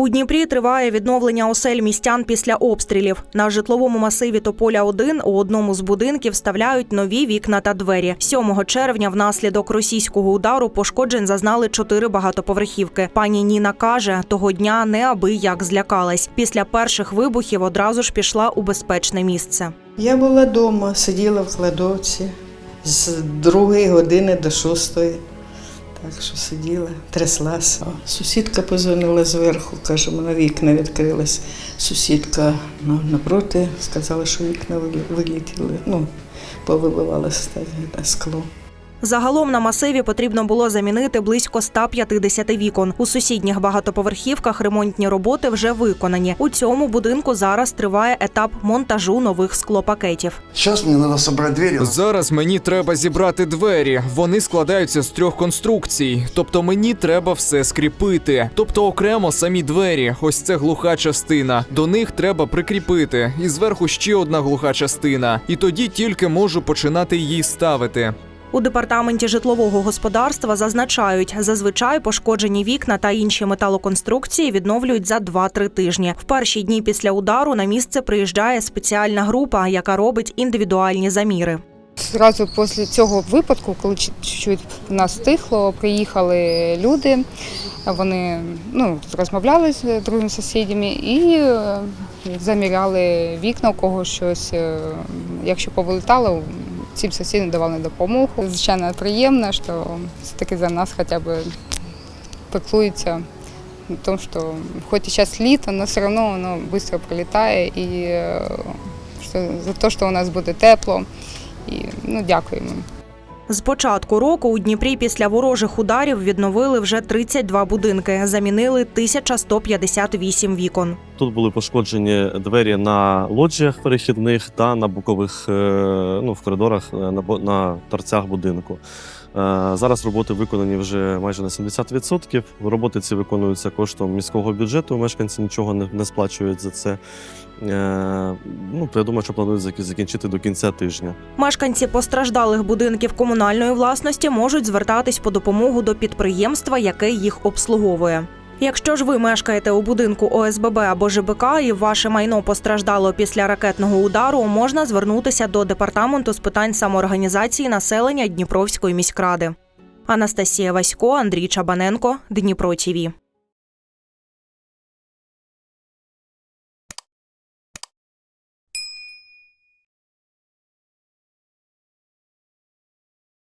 У Дніпрі триває відновлення осель містян після обстрілів. На житловому масиві Тополя 1 у одному з будинків вставляють нові вікна та двері. 7 червня внаслідок російського удару пошкоджень зазнали чотири багатоповерхівки. Пані Ніна каже, того дня неабияк злякалась. Після перших вибухів одразу ж пішла у безпечне місце. Я була вдома, сиділа в кладовці з другої години до шостої. Так що сиділа, тряслася. Сусідка позвонила зверху, каже, на вікна відкрилась. Сусідка ну, напроти сказала, що вікна вилітіли. ну, повибивалося скло. Загалом на масиві потрібно було замінити близько 150 вікон. У сусідніх багатоповерхівках ремонтні роботи вже виконані. У цьому будинку зараз триває етап монтажу нових склопакетів. Сейчас мне надо собрать двери. Зараз мені треба зібрати двері. Вони складаються з трьох конструкцій. Тобто мені треба все скріпити. Тобто окремо самі двері. Ось це глуха частина. До них треба прикріпити. І зверху ще одна глуха частина. І тоді тільки можу починати її ставити. У департаменті житлового господарства зазначають, зазвичай пошкоджені вікна та інші металоконструкції відновлюють за 2-3 тижні. В перші дні після удару на місце приїжджає спеціальна група, яка робить індивідуальні заміри. Зразу після цього випадку, коли чуть- чуть у нас стихло, приїхали люди. Вони ну, розмовляли з другими сусідями і е, заміряли вікна, у кого щось. е, Якщо повилітало, цим сусідам давали допомогу. Звичайно, приємно, що все-таки за нас хоча б пеклуються. Тому що хоч і зараз літо, але все одно воно швидко прилітає і е, за те, що у нас буде тепло. І ну, дякуємо. З початку року у Дніпрі після ворожих ударів відновили вже 32 будинки, замінили 1158 вікон. Тут були пошкоджені двері на лоджіях перехідних та на бокових е, ну, в коридорах е, на, на торцях будинку. Е, Зараз роботи виконані вже майже на 70%. Роботи ці виконуються коштом міського бюджету. Мешканці нічого не, сплачують за це. Е, Ну, я думаю, що планують закі- закінчити до кінця тижня. Мешканці постраждалих будинків комунальної власності можуть звертатись по допомогу до підприємства, яке їх обслуговує. Якщо ж ви мешкаєте у будинку ОСББ або ЖБК і ваше майно постраждало після ракетного удару, можна звернутися до департаменту з питань самоорганізації населення Дніпровської міськради. Анастасія Васько, Андрій Чабаненко, Дніпро ТІВІ.